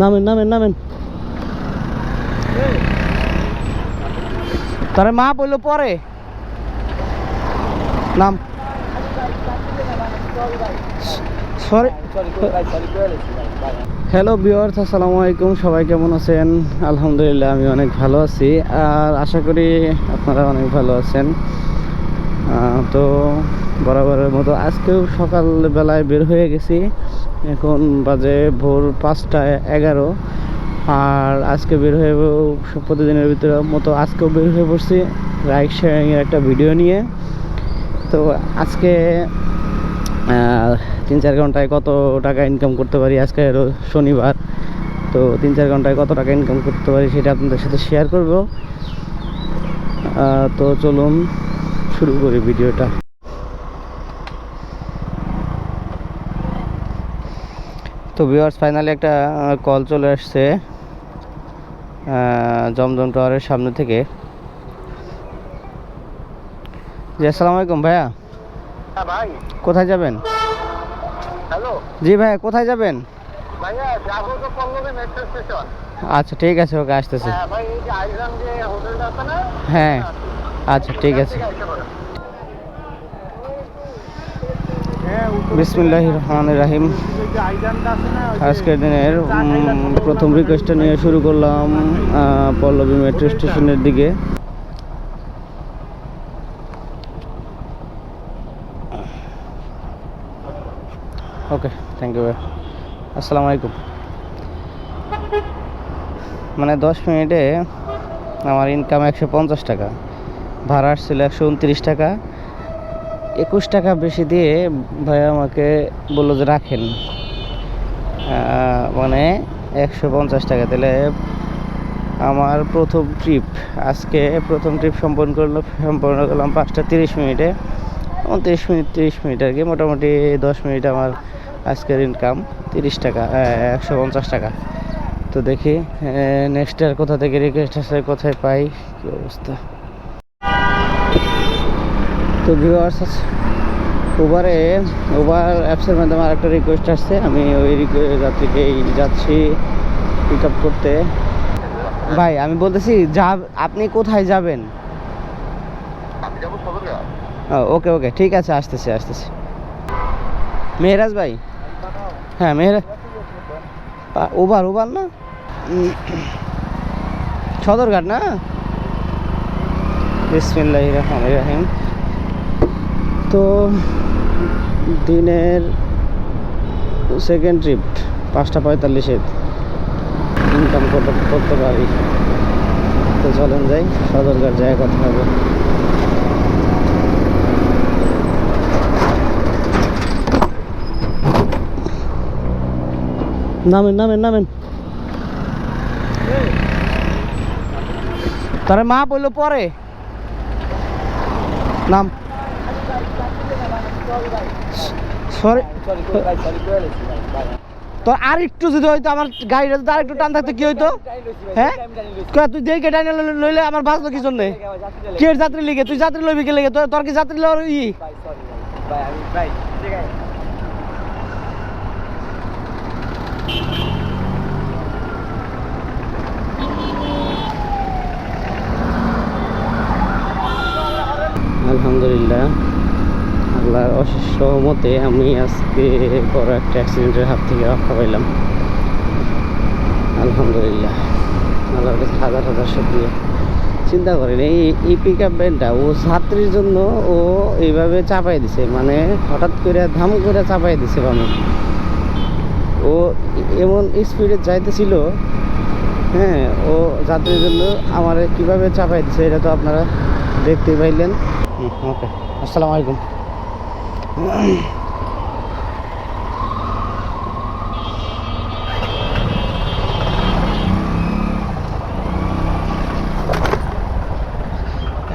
নামেন নামেন নামেন। তারে মা বলল পরে। নাম। সরি। হ্যালো বিওয়ার্স আসসালামু আলাইকুম। সবাই কেমন আছেন? আলহামদুলিল্লাহ, আমি অনেক ভালো আছি। আর আশা করি আপনারা অনেক ভালো আছেন। তো বরাবরের মতো আজকেও সকালবেলায় বের হয়ে গেছি। এখন বাজে ভোর পাঁচটা এগারো। আর আজকে বের হয়ে প্রতিদিনের ভিতরে মতো আজকেও বের হয়ে পড়ছি রাইড শেয়ারিংয়ের একটা ভিডিও নিয়ে। তো আজকে তিন চার ঘন্টায় কত টাকা ইনকাম করতে পারি আজকে শনিবার। তো তিন চার ঘন্টায় কত টাকা ইনকাম করতে পারি সেটা আপনাদের সাথে শেয়ার করব। তো চলুন শুরু করি ভিডিওটা। তো ভিউয়ার্স ফাইনালি একটা কল চলে আসছে জমজম টাওয়ারের সামনে থেকে। জি আসসালামু আলাইকুম ভাইয়া। হ্যাঁ ভাই। কোথায় যাবেন? হ্যালো। জি ভাইয়া কোথায় যাবেন? ভাইয়া যাব তো পল্লবী মেট্রো স্টেশন আচ্ছা ঠিক আছে ওকে আসতেছে। হ্যাঁ ভাই এই যে আইজাম যে হোটেলটা আছে না? হ্যাঁ। আচ্ছা ঠিক আছে বিসমিল্লাহ রহমান রাহিম আজকের দিনের প্রথম রিকোয়েস্টটা নিয়ে শুরু করলাম পল্লবী মেট্রো স্টেশনের দিকে। ওকে থ্যাংক ইউ আসসালামু আলাইকুম। মানে দশ মিনিটে আমার ইনকাম একশো পঞ্চাশ টাকা, ভাড়া আসছিল একশো উনত্রিশ টাকা একুশ টাকা বেশি দিয়ে ভাই আমাকে বলল যে রাখেন। মানে একশো পঞ্চাশ টাকা তাহলে আমার প্রথম ট্রিপ আজকে প্রথম ট্রিপ সম্পন্ন করল, সম্পন্ন করলাম পাঁচটা তিরিশ মিনিটে। উনত্রিশ মিনিট, তিরিশ মিনিট আর কি, মোটামুটি দশ মিনিট আমার আজকের ইনকাম তিরিশ টাকা একশো পঞ্চাশ টাকা। তো দেখি নেক্সট আর কোথা থেকে রিকোয়েস্ট আসে, কোথায় পাই, কী অবস্থা? তো ভিউয়ার্স উবারে উবার অ্যাপসের মাধ্যমে আরেকটা রিকোয়েস্ট আসছে। আমি ওই রিকোয়েস্ট যাত্রীকেই যাচ্ছি পিক আপ করতে। ভাই আমি বলতেছি যা আপনি কোথায় যাবেন? ওকে ওকে ঠিক আছে আসতেছি আসতেছি। মেহরাজ ভাই? হ্যাঁ মেহরাজ উবার উবার না? সদরঘাট না? বিসমিল্লাহ রহমান রাহিম। তো দিনের সেকেন্ড ট্রিপ পাঁচটা পঁয়তাল্লিশে ইনকাম করতে করতে পারি। তো চলেন যাই সদরঘাট যায় কথা হবে। নামেন নামেন নামেন। তারে মা বলল পরে। নাম। সরি তো আর একটু যদি হয়তো আমার গাড়িটা যদি আর একটু টান থাকতো কি হইতো? হ্যাঁ? তুই দেখে টাইনে লইলে আমার বাঁচলো কি জন্যে? কে যাত্রী লিগে? তুই যাত্রী লইবি কে লিগে? তোর তোর কি যাত্রী লওয়ার ই? আলহামদুলিল্লাহ। অশেষ সহমতে আমি আজকে বড় একটা অ্যাক্সিডেন্টের হাত থেকে রক্ষা পাইলাম। আলহামদুলিল্লাহ। আল্লাহর কাছে হাজার হাজার শুক্রিয়া। চিন্তা করেন, এই এই পিক আপ ভ্যানটা ও ছাত্রীর জন্য ও এইভাবে চাপাই দিছে মানে হঠাৎ করে ধাম করে চাপাই দিছে বামে। ও এমন স্পিডে যাইতেছিল হ্যাঁ ও যাত্রীর জন্য আমার কীভাবে চাপাই দিছে, এটা তো আপনারা দেখতে পাইলেন। ওকে। আসসালামু আলাইকুম।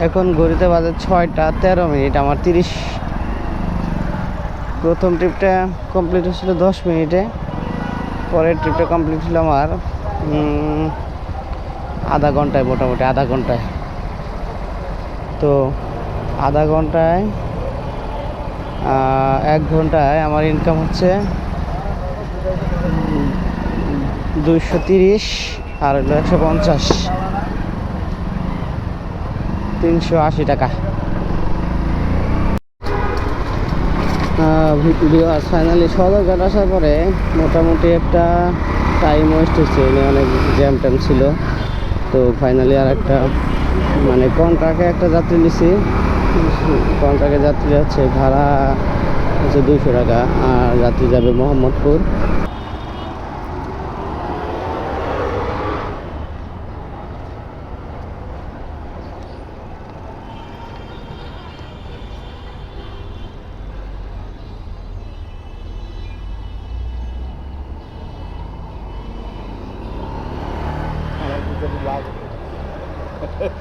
এখন ঘড়িতে বাজে ছয়টা, তেরো মিনিট, আমার তিরিশ। প্রথম ট্রিপটা কমপ্লিট হয়েছিল দশ মিনিটে, পরের ট্রিপটা কমপ্লিট হলো আমার আধা ঘন্টায়, মোটামুটি আধা ঘন্টায়। তো আধা ঘন্টায় এক ঘন্টায় আমার ইনকাম হচ্ছে দুইশো তিরিশ আর একশো পঞ্চাশ। তিনশো আশি টাকা। ফাইনালি সদরঘাট আসার পরে মোটামুটি একটা টাইম ওয়েস্ট হচ্ছে অনেক জ্যাম ট্যাম ছিল। তো ফাইনালি আর একটা মানে কন্ট্রাক্টে একটা যাত্রী নিছি। কন্ট্রাক্টে যাত্রী যাচ্ছে ভাড়া হচ্ছে দুইশো টাকা আর যাত্রী যাবে মোহাম্মদপুর।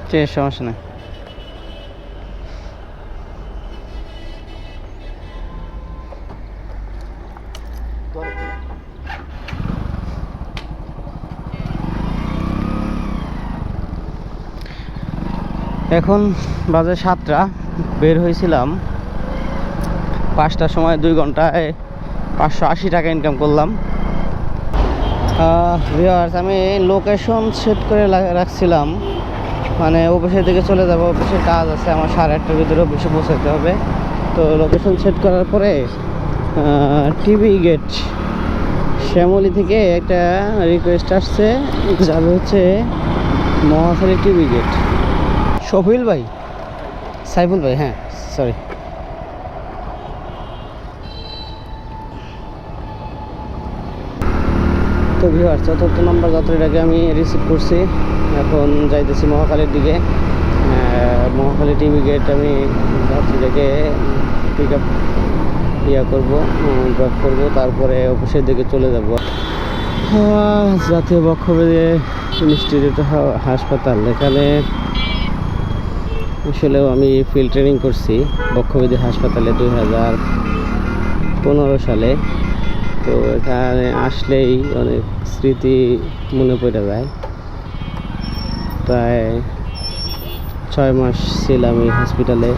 সে সমস্যা নেই। এখন বাজে সাতটা, বের হয়েছিলাম পাঁচটার সময় দুই ঘন্টায় পাঁচশো আশি টাকা ইনকাম করলাম। আমি লোকেশন সেট করে রাখছিলাম। মানে অফিসের দিকে চলে যাব, অফিসের কাজ আছে, আমার সাড়ে আটটার ভিতরে অফিসে পৌঁছাতে হবে। তো লোকেশন সেট করার পরে টিভি গেট। শ্যামলি থেকে একটা রিকোয়েস্ট আসছে যাবে হচ্ছে মহাখালী টিভি গেট। শফিল ভাই? সাইফুল ভাই হ্যাঁ সরি তো ভিউয়ার চতুর্থ নম্বর যাত্রীটাকে আমি রিসিভ করছি। এখন যাইতেছি মহাখালীর দিকে। আহ, মহাখালী টিভি গেট আমি যাত্রীটাকে পিক আপ ইয়া করব ড্রপ করব, তারপরে অফিসের দিকে চলে যাব। জাতীয় বক্ষবেদে ইনস্টিটিউট হাসপাতাল। এখানে আসলেও আমি ফিল্ড ট্রেনিং করছি বক্ষবেদী হাসপাতালে দুই হাজার পনেরো সালে। তো এখানে আসলেই অনেক স্মৃতি মনে পড়ে যায়। প্রায় ছয় মাস ছিলাম এই হসপিটালে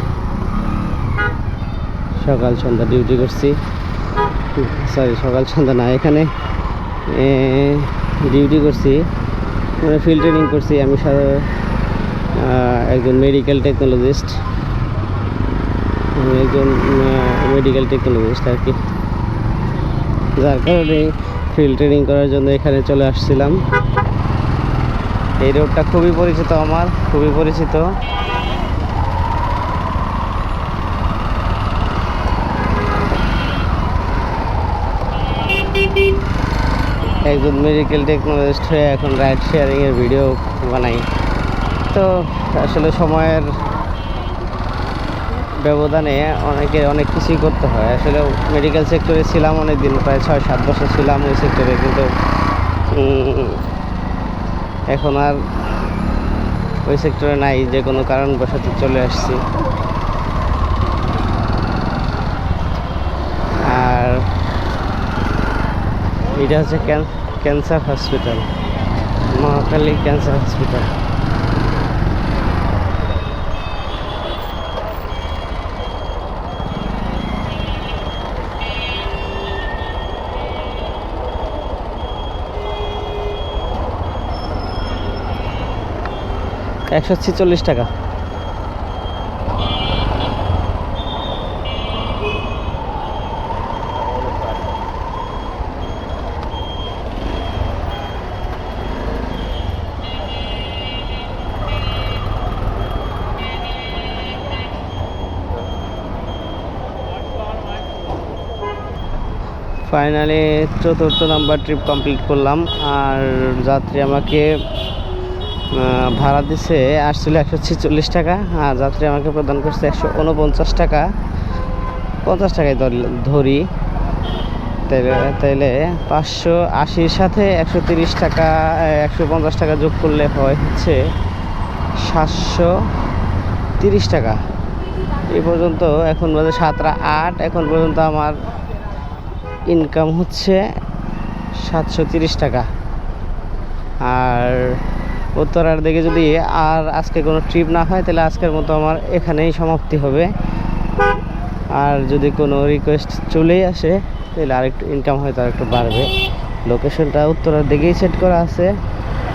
সকাল সন্ধ্যা ডিউটি করছি। সরি, সকাল সন্ধ্যা না, এখানে ডিউটি করছি। মানে ফিল্ড ট্রেনিং করছি আমি একজন মেডিকেল টেকনোলজিস্ট আমি একজন মেডিকেল টেকনোলজিস্ট আর কি। যার কারণে ফিল্ড ট্রেনিং করার জন্য এখানে চলে আসছিলাম। এই রোডটা খুবই পরিচিত আমার, খুবই পরিচিত। একজন মেডিকেল টেকনোলজিস্ট হয়ে এখন রাইড শেয়ারিংয়ের ভিডিও বানাই। তো আসলে সময়ের ব্যবধানে অনেকে অনেক কিছুই করতে হয়। আসলে মেডিকেল সেক্টরে ছিলাম অনেক দিন প্রায় ছয় সাত বছর ছিলাম ওই সেক্টরে কিন্তু এখন আর ওই সেক্টরে নাই, যে কোনো কারণবশত চলে আসছি আর এটা হচ্ছে cancer hospital Mahakali cancer hospital. একশো ছেচল্লিশ টাকা। ফাইনালি চতুর্থ নাম্বার ট্রিপ কমপ্লিট করলাম। আর যাত্রী আমাকে ভাড়া দিছে আসছিল একশো ছেচল্লিশ টাকা, আর যাত্রী আমাকে প্রদান করছে একশো উনপঞ্চাশ টাকা। পঞ্চাশ টাকায় ধর- তাইলে পাঁচশো আশির সাথে একশো তিরিশ টাকা একশো পঞ্চাশ টাকা যোগ করলে হয় হচ্ছে সাতশো তিরিশ টাকা। এই পর্যন্ত এখন বাজে সাতটা আট, এখন পর্যন্ত আমার ইনকাম হচ্ছে সাতশো তিরিশ টাকা। আর উত্তরার দিকে যদি আর আজকে কোনো ট্রিপ না হয়, তাহলে আজকের মতো আমার এখানেই সমাপ্তি হবে। আর যদি কোনো রিকোয়েস্ট চলেই আসে, তাহলে আরেকটু ইনকাম হয়তো আরেকটু বাড়বে। লোকেশনটা উত্তরার দিকেই সেট করা আছে।